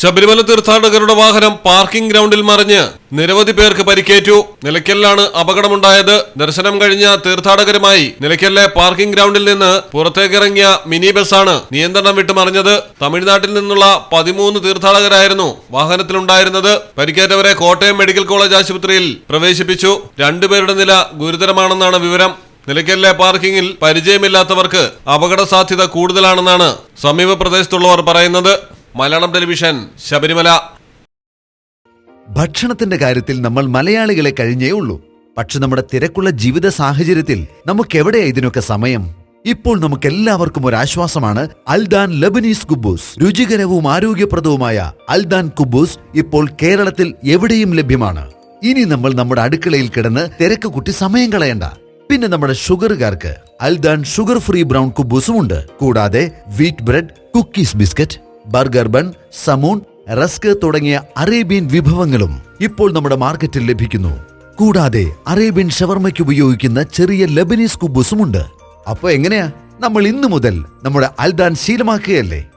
ശബരിമല തീർത്ഥാടകരുടെ വാഹനം പാർക്കിംഗ് ഗ്രൗണ്ടിൽ മറിഞ്ഞ് നിരവധി പേർക്ക് പരിക്കേറ്റു. നിലയ്ക്കലിലാണ് അപകടമുണ്ടായത്. ദർശനം കഴിഞ്ഞ തീർത്ഥാടകരുമായി നിലയ്ക്കലിലെ പാർക്കിംഗ് ഗ്രൗണ്ടിൽ നിന്ന് പുറത്തേക്കിറങ്ങിയ മിനി ബസ്സാണ് നിയന്ത്രണം വിട്ട് മറിഞ്ഞത്. തമിഴ്നാട്ടിൽ നിന്നുള്ള പതിമൂന്ന് തീർത്ഥാടകരായിരുന്നു വാഹനത്തിലുണ്ടായിരുന്നത്. പരിക്കേറ്റവരെ കോട്ടയം മെഡിക്കൽ കോളേജ് ആശുപത്രിയിൽ പ്രവേശിപ്പിച്ചു. രണ്ടുപേരുടെ നില ഗുരുതരമാണെന്നാണ് വിവരം. നിലയ്ക്കലിലെ പാർക്കിംഗിൽ പരിചയമില്ലാത്തവർക്ക് അപകട സാധ്യത കൂടുതലാണെന്നാണ് സമീപ പ്രദേശത്തുള്ളവർ പറയുന്നത്. മലയാളം ടെലിവിഷൻ ശബരിമല. ഭക്ഷണത്തിന്റെ കാര്യത്തിൽ നമ്മൾ മലയാളികളെ കഴിഞ്ഞേ ഉള്ളൂ. പക്ഷെ നമ്മുടെ തിരക്കുള്ള ജീവിത സാഹചര്യത്തിൽ നമുക്ക് എവിടെയാ ഇതിനൊക്കെ സമയം? ഇപ്പോൾ നമുക്ക് എല്ലാവർക്കും ഒരു ആശ്വാസമാണ് അൽദാൻ ലബനീസ് കുബൂസ്. രുചികരവും ആരോഗ്യപ്രദവുമായ അൽദാൻ കുബൂസ് ഇപ്പോൾ കേരളത്തിൽ എവിടെയും ലഭ്യമാണ്. ഇനി നമ്മൾ നമ്മുടെ അടുക്കളയിൽ കിടന്ന് തിരക്ക് കുട്ടി സമയം കളയണ്ട. പിന്നെ നമ്മുടെ ഷുഗറുകാർക്ക് അൽദാൻ ഷുഗർ ഫ്രീ ബ്രൗൺ കുബൂസും ഉണ്ട്. കൂടാതെ wheat bread cookies biscuit burger bun സമൂൺ rusk തുടങ്ങിയ അറേബ്യൻ വിഭവങ്ങളും ഇപ്പോൾ നമ്മുടെ മാർക്കറ്റിൽ ലഭിക്കുന്നു. കൂടാതെ അറേബ്യൻ ഷവർമയ്ക്ക് ഉപയോഗിക്കുന്ന ചെറിയ ലബനീസ് കുബൂസും ഉണ്ട് അപ്പോൾ എങ്ങനെയാ? നമ്മൾ ഇന്നു മുതൽ നമ്മുടെ അൽദാൻ ശീലമാക്കുകയല്ലേ?